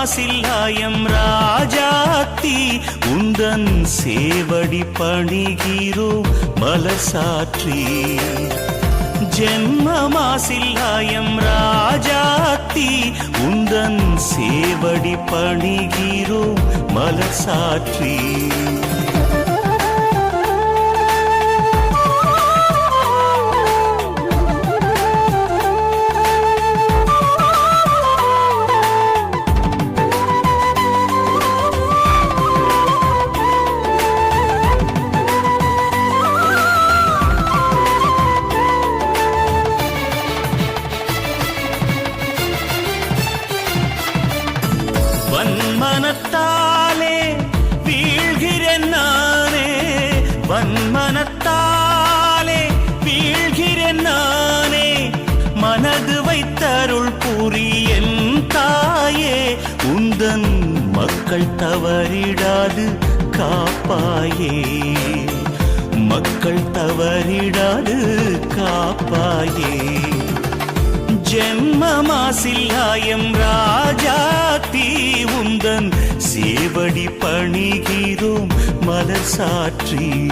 மாசில்லாயம் ராஜாத்தி உந்தன் சேவடி பணிகிறோம் மலசாற்றி. ஜென்ம மாசில்லாயம் ராஜாத்தி உந்தன் சேவடி பணிகிறோம் மலர் மக்கள் தவறிடாது காப்பாயே. மக்கள் தவறிடாது காப்பாயே. ஜென்மமாசில்லாயம் ராஜா தீவுந்தன் சேவடி பணிகிறோம் மலர் சாற்றி.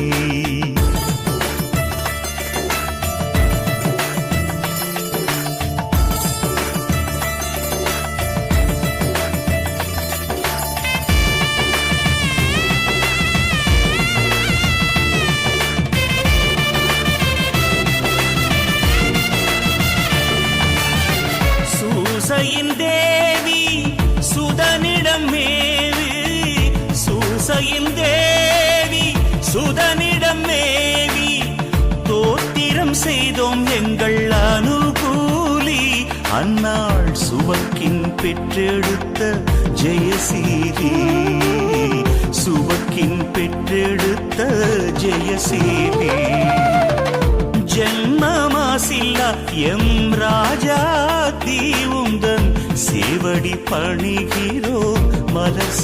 அந்நாள் சுவக்கின் பெற்றெடுத்த ஜெயசீரி சுவக்கின் பெற்றெடுத்த ஜெயசீரி ஜென்மமாசில்லா எம் ராஜா தீவுந்தன் சேவடி பணிகிறோ மலர்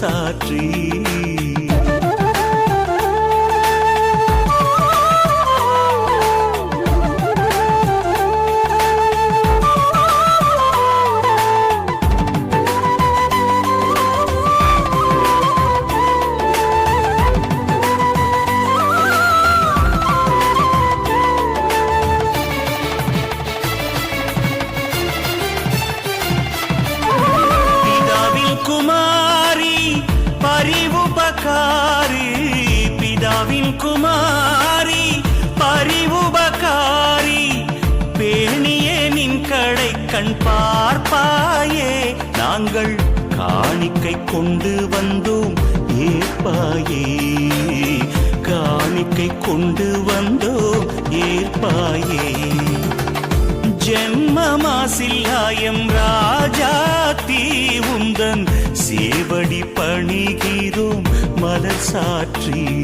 காணிக்கை கொண்டு வந்தோம். ஏற்பாயே காணிக்கை கொண்டு வந்தோம். ஏற்பாயே. ஜென்மமாசில்லாயம் ராஜாத்தி உந்தன். சேவடி பணிகிறோம் மலர் சாற்றி.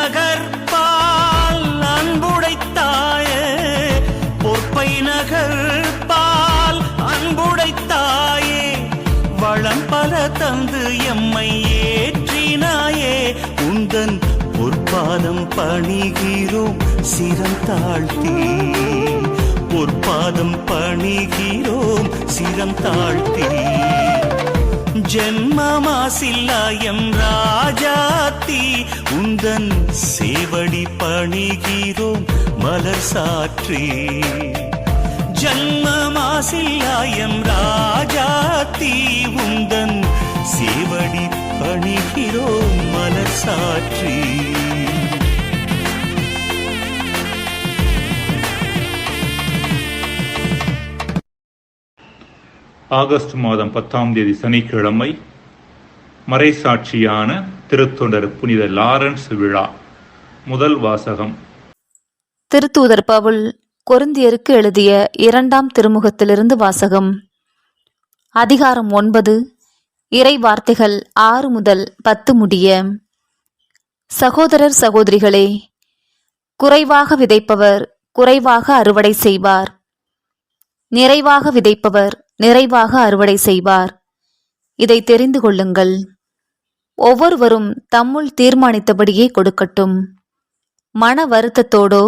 நகர்பால் அன்புடைத்தாய பொற்பை நகர்பால் அன்புடைத்தாயே வளம் பல தந்து எம்மை ஏற்றினாயே உந்தன் பொற்பாதம் பணிகிறோம் சிரம் தாழ்த்தி. பொற்பாதம் பணிகிறோம் சிரம் தாழ்த்தி. ஜென்மமாசில்லாயம் ராஜா உந்தன் சேவடி பணிகிறோம் மலர் சாற்றி. ஜன்மமாசில்லாயம் ராஜாத்தி உந்தன் சேவடி பணிகிறோம் மலர் சாற்றி. ஆகஸ்ட் மாதம் பத்தாம் தேதி சனிக்கிழமை மறைசாட்சியான திருத்தொண்டர் புனித லாரன்ஸ் விழா முதல் வாசகம். திருத்தூதர் பவுல் கொருந்தியருக்கு எழுதிய இரண்டாம் திருமுகத்திலிருந்து வாசகம். அதிகாரம் ஒன்பது இறை வார்த்தைகள் ஆறு முதல் பத்து முடிய. சகோதரர் சகோதரிகளே குறைவாக விதைப்பவர் குறைவாக அறுவடை செய்வார். நிறைவாக விதைப்பவர் நிறைவாக அறுவடை செய்வார். இதை தெரிந்து கொள்ளுங்கள். ஒவ்வொருவரும் தம்முள் தீர்மானித்தபடியே கொடுக்கட்டும். மன வருத்தத்தோடோ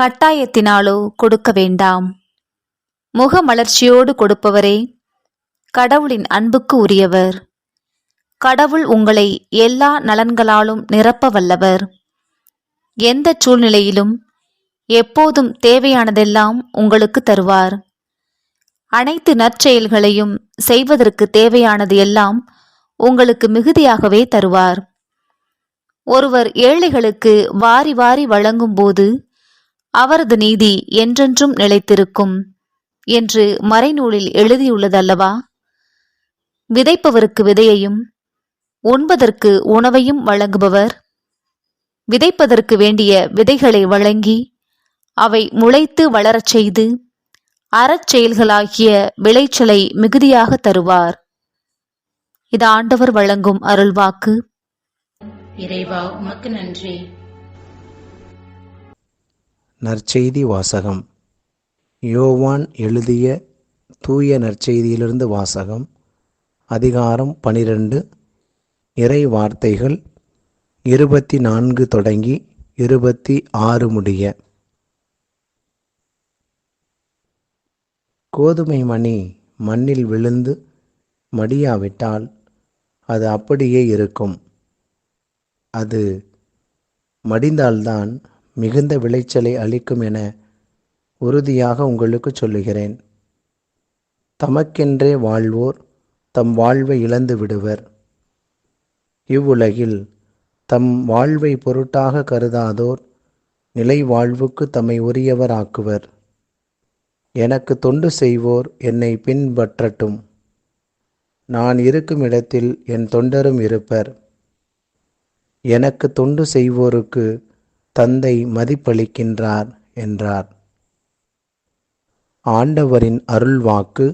கட்டாயத்தினாலோ கொடுக்க வேண்டாம். முகமலர்ச்சியோடு கொடுப்பவரே கடவுளின் அன்புக்கு உரியவர். கடவுள் உங்களை எல்லா நலன்களாலும் நிரப்ப வல்லவர். எந்த சூழ்நிலையிலும் எப்போதும் தேவையானதெல்லாம் உங்களுக்கு தருவார். அனைத்து நற்செயல்களையும் செய்வதற்கு தேவையானது எல்லாம் உங்களுக்கு மிகுதியாகவே தருவார். ஒருவர் ஏழைகளுக்கு வாரி வாரி வழங்கும்போது அவரது நீதி என்றென்றும் நிலைத்திருக்கும் என்று மறைநூலில் எழுதியுள்ளதல்லவா? விதைப்பவருக்கு விதையையும் உண்பதற்கு உணவையும் வழங்குபவர் விதைப்பதற்கு வேண்டிய விதைகளை வழங்கி அவை முளைத்து வளரச் செய்து அறச்செயல்களாகிய விளைச்சலை மிகுதியாக தருவார். இது ஆண்டவர் வழங்கும் அருள்வாக்கு. இறைவா உமக்கு நன்றி. நற்செய்தி வாசகம். யோவான் எழுதிய தூய நற்செய்தியிலிருந்து வாசகம். அதிகாரம் பனிரெண்டு. இறை வார்த்தைகள் இருபத்தி நான்கு தொடங்கி இருபத்தி ஆறு முடிய. கோதுமை மணி மண்ணில் விழுந்து மடியாவிட்டால் அது அப்படியே இருக்கும். அது மடிந்தால்தான் மிகுந்த விளைச்சலை அளிக்கும் என உறுதியாக உங்களுக்கு சொல்லுகிறேன். தமக்கென்றே வாழ்வோர் தம் வாழ்வை இழந்து விடுவர். இவ்வுலகில் தம் வாழ்வை பொருட்டாக கருதாதோர் நிலை வாழ்வுக்கு தம்மை உரியவராக்குவர். எனக்கு தொண்டு செய்வோர் என்னை பின்பற்றட்டும். நான் இருக்கும் இடத்தில் என் தொண்டரும் இருப்பர். எனக்கு தொண்டு செய்வோருக்கு தந்தை மதிப்பளிக்கின்றார் என்றார். ஆண்டவரின் அருள்வாக்கு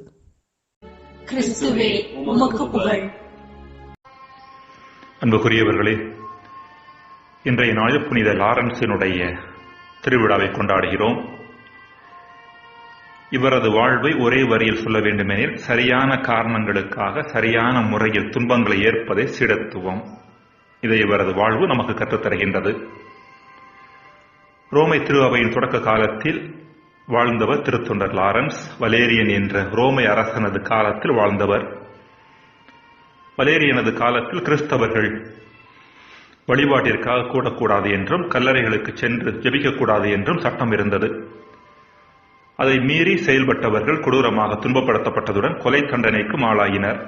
கிறிஸ்துவே உமக்கு புகழ். அன்புக்குரியவர்களே இன்றைய நாளில் புனித லாரன்ஸினுடைய திருவிழாவை கொண்டாடுகிறோம். இவரது வாழ்வை ஒரே வரியில் சொல்ல வேண்டுமெனில் சரியான காரணங்களுக்காக சரியான முறையில் துன்பங்களை ஏற்பதை சீடத்துவம். இதை இவரது வாழ்வு நமக்கு கற்றுத்தருகின்றது ரோமை திரு அவையின் தொடக்க காலத்தில் வாழ்ந்தவர் திருத்தொண்டர் லாரன்ஸ் வலேரியன் என்ற ரோமை அரசனது காலத்தில் வாழ்ந்தவர். வலேரியனது காலத்தில் கிறிஸ்தவர்கள் வழிபாட்டிற்காக கூடக்கூடாது என்றும் கல்லறைகளுக்கு சென்று ஜெபிக்கக்கூடாது என்றும் சட்டம் இருந்தது. அதை மீறி செயல்பட்டவர்கள் கொடூரமாக துன்பப்படுத்தப்பட்டதுடன் கொலை தண்டனைக்கும் ஆளாயினர்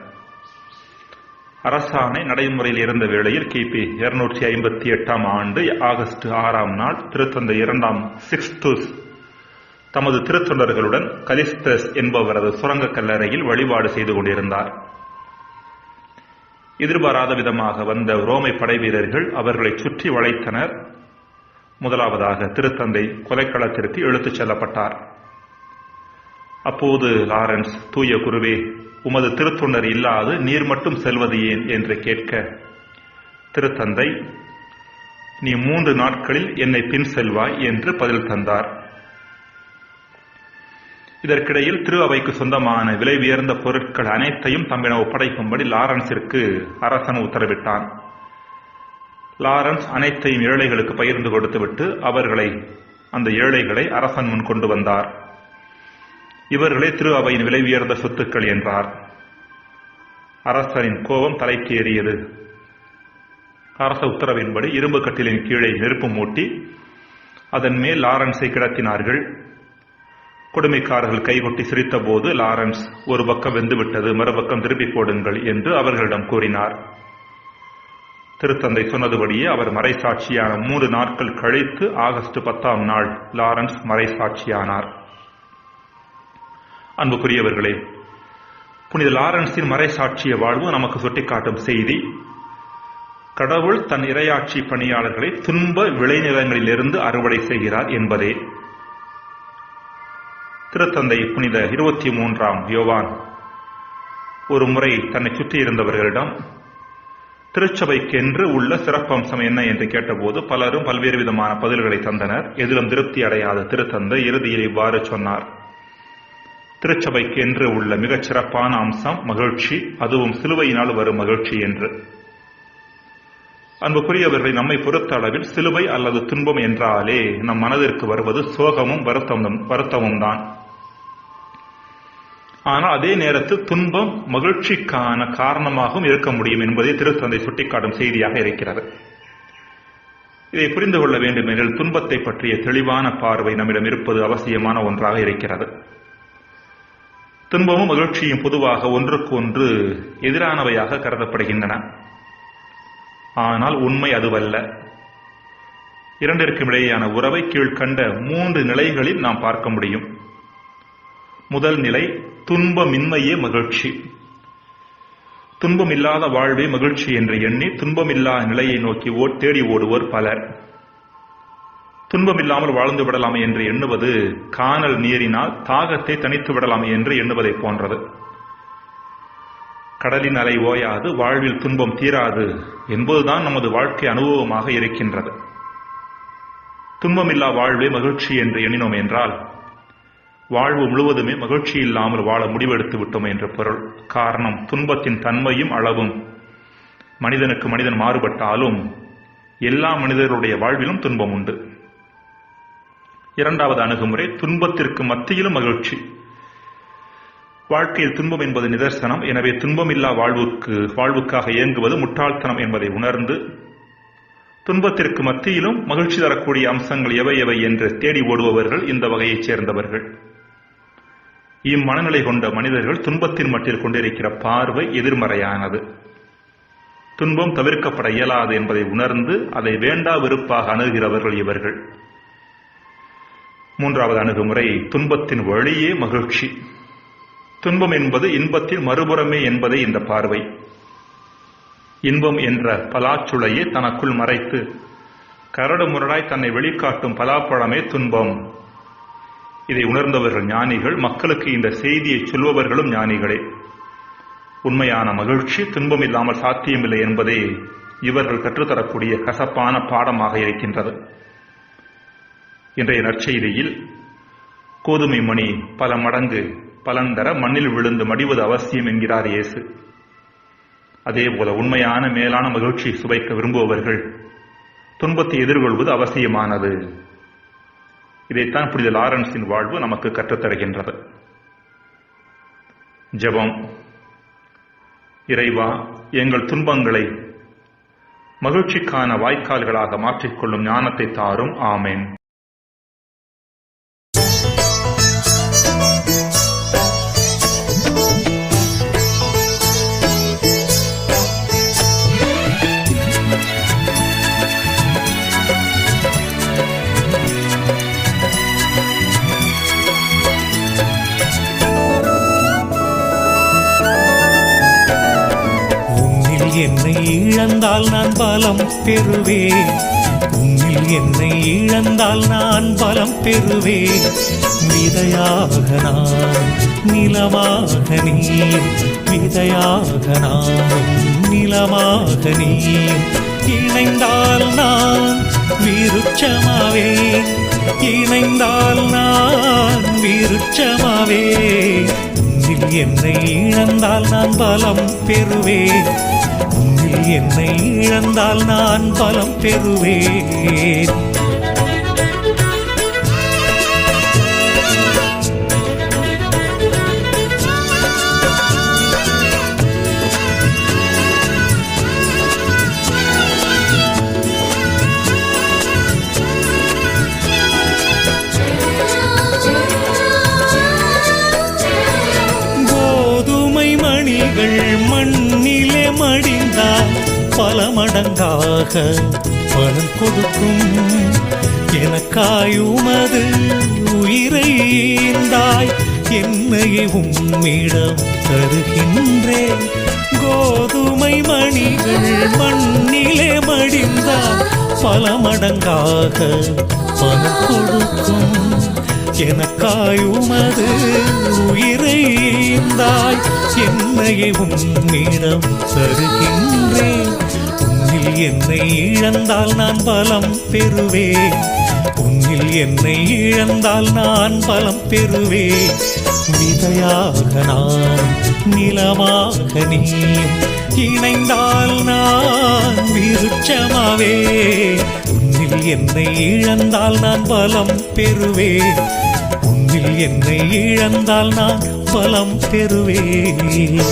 அரசாணை நடைமுறையில் இருந்த வேளையில் கிபி இருநூற்றி ஐம்பத்தி எட்டாம் ஆண்டு ஆகஸ்ட் ஆறாம் நாள் திருத்தந்தை இரண்டாம் சிக்ஸ்துஸ் தமது திருத்தொண்டர்களுடன் கலிஸ்தஸ் என்பவரது சுரங்க கல்லறையில் வழிபாடு செய்து கொண்டிருந்தார். எதிர்பாராத விதமாக வந்த ரோமை படைவீரர்கள் அவர்களை சுற்றி வளைத்தனர். முதலாவதாக திருத்தந்தை கொலைக்களத்திற்கு இழுத்துச் செல்லப்பட்டார். அப்போது லாரன்ஸ் தூய குருவே உமது திருத்துணர் இல்லாது நீர் மட்டும் செல்வது ஏன்? என்று கேட்க திருத்தந்தை நீ மூன்று நாட்களில் என்னை பின் செல்வாய் என்று பதில் தந்தார். இதற்கிடையில் திரு அவைக்கு சொந்தமான விலை உயர்ந்த பொருட்கள் அனைத்தையும் தம்மிடம் ஒப்படைக்கும்படி லாரன்ஸிற்கு அரசன் உத்தரவிட்டான். லாரன்ஸ் அனைத்தையும் ஏழைகளுக்கு பகிர்ந்து கொடுத்துவிட்டு அவர்களை அந்த ஏழைகளை அரசன் முன் கொண்டு வந்தார். இவர்களே திரு அவையின் விலை உயர்ந்த சொத்துக்கள் என்றார். அரசனின் கோபம் தலைக்கு ஏறியது அரச உத்தரவின்படி இரும்பு கட்டிலின் கீழே நெருப்பு மூட்டி அதன் மேல் லாரன்ஸை கிடத்தினார்கள். கொடுமைக்காரர்கள் கைகொட்டி சிரித்தபோது லாரன்ஸ் ஒரு பக்கம் வெந்துவிட்டது மறுபக்கம் திருப்பி போடுங்கள் என்று அவர்களிடம் கூறினார். திருத்தந்தை சொன்னதுபடியே அவர் மறைசாட்சியான மூன்று நாட்கள் கழித்து ஆகஸ்ட் பத்தாம் நாள் லாரன்ஸ் மறைசாட்சியானார். அன்புக்குரியவர்களே புனித லாரன்ஸின் மறைசாட்சிய வாழ்வு நமக்கு சுட்டிக்காட்டும் செய்தி கடவுள் தன் இரையாட்சி பணியாளர்களை துன்ப விளைநிலங்களிலிருந்து அறுவடை செய்கிறார் என்பதே. திருத்தந்தை புனித இருபத்தி மூன்றாம் யோவான் ஒரு முறை தன்னை சுற்றி இருந்தவர்களிடம் திருச்சபைக்கென்று உள்ள சிறப்பம்சம் என்ன என்று கேட்டபோது பலரும் பல்வேறு விதமான பதில்களை தந்தனர். எதிலும் திருப்தி அடையாத திருத்தந்தை இறுதியில் இவ்வாறு சொன்னார். திருச்சபைக்கு என்று உள்ள மிகச் சிறப்பான அம்சம் மகிழ்ச்சி. அதுவும் சிலுவையினால் வரும் மகிழ்ச்சி என்று. அன்புக்குரியவர்களை நம்மை பொறுத்த அளவில் சிலுவை அல்லது துன்பம் என்றாலே நம் மனதிற்கு வருவது சோகமும் வருத்தமும் வருத்தமும் தான் ஆனால் அதே நேரத்தில் துன்பம் மகிழ்ச்சிக்கான காரணமாகவும் இருக்க முடியும் என்பதை திருத்தந்தை சுட்டிக்காட்டும் செய்தியாக இருக்கிறது. இதை புரிந்து கொள்ள வேண்டும் எனில் துன்பத்தை பற்றிய தெளிவான பார்வை நம்மிடம் இருப்பது அவசியமான ஒன்றாக இருக்கிறது. துன்பமும் மகிழ்ச்சியும் பொதுவாக ஒன்றுக்கு ஒன்று எதிரானவையாக கருதப்படுகின்றன. ஆனால் உண்மை அதுவல்ல. இரண்டிற்கும் இடையேயான உறவை கீழ்கண்ட மூன்று நிலைகளில் நாம் பார்க்க முடியும். முதல் நிலை துன்பமின்மையே மகிழ்ச்சி. துன்பமில்லாத வாழ்வே மகிழ்ச்சி என்று எண்ணி துன்பமில்லா நிலையை நோக்கி ஓ தேடி ஓடுவோர் பலர். துன்பம் இல்லாமல் வாழ்ந்து விடலாமே என்று எண்ணுவது காணல் நீரினால் தாகத்தை தனித்து விடலாமே என்று எண்ணுவதை போன்றது. கடலின் அலை ஓயாது வாழ்வில் துன்பம் தீராது என்பதுதான் நமது வாழ்க்கை அனுபவமாக இருக்கின்றது. துன்பமில்லா வாழ்வே மகிழ்ச்சி என்று எண்ணினோம் என்றால் வாழ்வு முழுவதுமே மகிழ்ச்சி இல்லாமல் வாழ முடிவெடுத்து விட்டோம் என்ற பொருள். காரணம் துன்பத்தின் தன்மையும் அளவும் மனிதனுக்கு மனிதன் மாறுபட்டாலும் எல்லா மனிதருடைய வாழ்விலும் துன்பம் உண்டு. இரண்டாவது அணுகுமுறை துன்பத்திற்கு மத்தியிலும் மகிழ்ச்சி. வாழ்க்கையில் துன்பம் என்பது நிதர்சனம். எனவே துன்பமில்லா வாழ்வுக்கு வாழ்வுக்காக இயங்குவது முட்டாள்தனம் என்பதை உணர்ந்து துன்பத்திற்கு மத்தியிலும் மகிழ்ச்சி தரக்கூடிய அம்சங்கள் எவை எவை என்று தேடி ஓடுபவர்கள் இந்த வகையைச் சேர்ந்தவர்கள். இம்மனநிலை கொண்ட மனிதர்கள் துன்பத்தின் மட்டில் கொண்டிருக்கிற பார்வை எதிர்மறையானது. துன்பம் தவிர்க்கப்பட இயலாது என்பதை உணர்ந்து அதை வேண்டா வெறுப்பாக அணுகிறவர்கள் இவர்கள். மூன்றாவது அணுகுமுறை துன்பத்தின் வழியே மகிழ்ச்சி. துன்பம் என்பது இன்பத்தின் மறுபுறமே என்பதே இந்த பார்வை. இன்பம் என்ற பலாச்சுளையை தனக்குள் மறைத்து கரடு முரடாய் தன்னை வெளிக்காட்டும் பலாப்பழமே துன்பம். இதை உணர்ந்தவர்கள் ஞானிகள் மக்களுக்கு இந்த செய்தியை சொல்பவர்களும் ஞானிகளே. உண்மையான மகிழ்ச்சி துன்பம் இல்லாமல் சாத்தியமில்லை என்பதே இவர்கள் கற்றுத்தரக்கூடிய கசப்பான பாடமாக இருக்கின்றது. இன்றைய நற்செய்தியில் கோதுமை மணி பல மடங்கு பலன் தர மண்ணில் விழுந்து மடிவது அவசியம் என்கிறார் இயேசு. அதேபோல உண்மையான மேலான மகிழ்ச்சியை சுவைக்க விரும்புபவர்கள் துன்பத்தை எதிர்கொள்வது அவசியமானது. இதைத்தான் புனித லாரன்ஸின் வாழ்வு நமக்கு கற்றுத்தருகின்றது. ஜெபம். இறைவா எங்கள் துன்பங்களை மகிழ்ச்சிக்கான வாய்க்கால்களாக மாற்றிக்கொள்ளும் ஞானத்தை தாரும். ஆமேன். இழந்தால் நான் பலம் பெறுவேன். உன்னில் என்னை இழந்தால் நான் பலம் பெறுவேன். விதையாக நான் நிலமாக நீ விதையாக நான் நிலமாக நீ இணைந்தால் நான் விருட்சமாவே இணைந்தால் நான் விருட்சமாவே என்னை இழந்தால் நான் பலம் பெறுவேன். என்னை இழந்தால் நான் பலம் பெறுவேன். மடங்காக பலன் கொடுக்கும். எனக்காயுமது உயிரை ஈந்தாய். என்னையே உம்மிடம் தருகின்றேன் கோதுமை மணிகள் மண்ணிலே மடிந்தால் பல மடங்காக பலன் கொடுக்கும். எனக்காய் உமது உயிரை ஈந்தாய். என்னையே உம்மிடம் தருகின்றேன் என்னை இழந்தால் நான் பலம் பெறுவேன். உன்னில் என்னை இழந்தால் நான் பலம் பெறுவேன். விதையாக நான் நிலமாக நீ இணைந்தால் நான் விருட்சமாவே உன்னில் என்னை இழந்தால் நான் பலம் பெறுவேன். உன்னில் என்னை இழந்தால் நான் பலம் பெறுவேன்.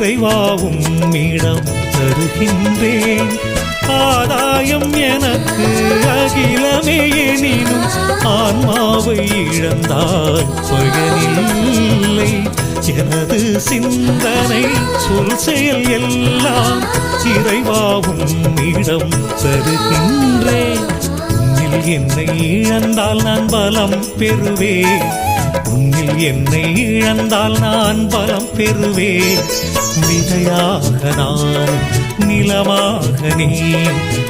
இறைவாவும் இடம் தருகின்றேன். ஆதாயம் எனக்கு அகிலமே எனினும் ஆன்மாவை இழந்தால் பயனில்லை. எனது சிந்தனை சொல் செயல் எல்லாம் இறைவாவும் இடம் தருகின்றேன். என்னை இழந்தால் நான் பலம் பெறுவேன். என்னை இழந்தால் நான் பலம் பெறுவேன். விதையாக நான் நிலமாக நீ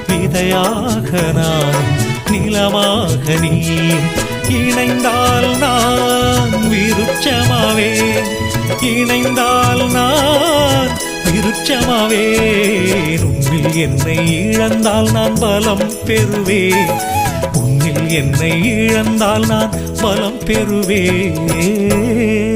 விதையாக நான் நிலமாக நீ இணைந்தால் நான் விருட்சமாவே இணைந்தால் நான் விருட்சமாவே உன்னில் என்னை இழந்தால் நான் பலம் பெறுவேன். என்னை இழந்தால் நான் பலம் பெறுவேன்.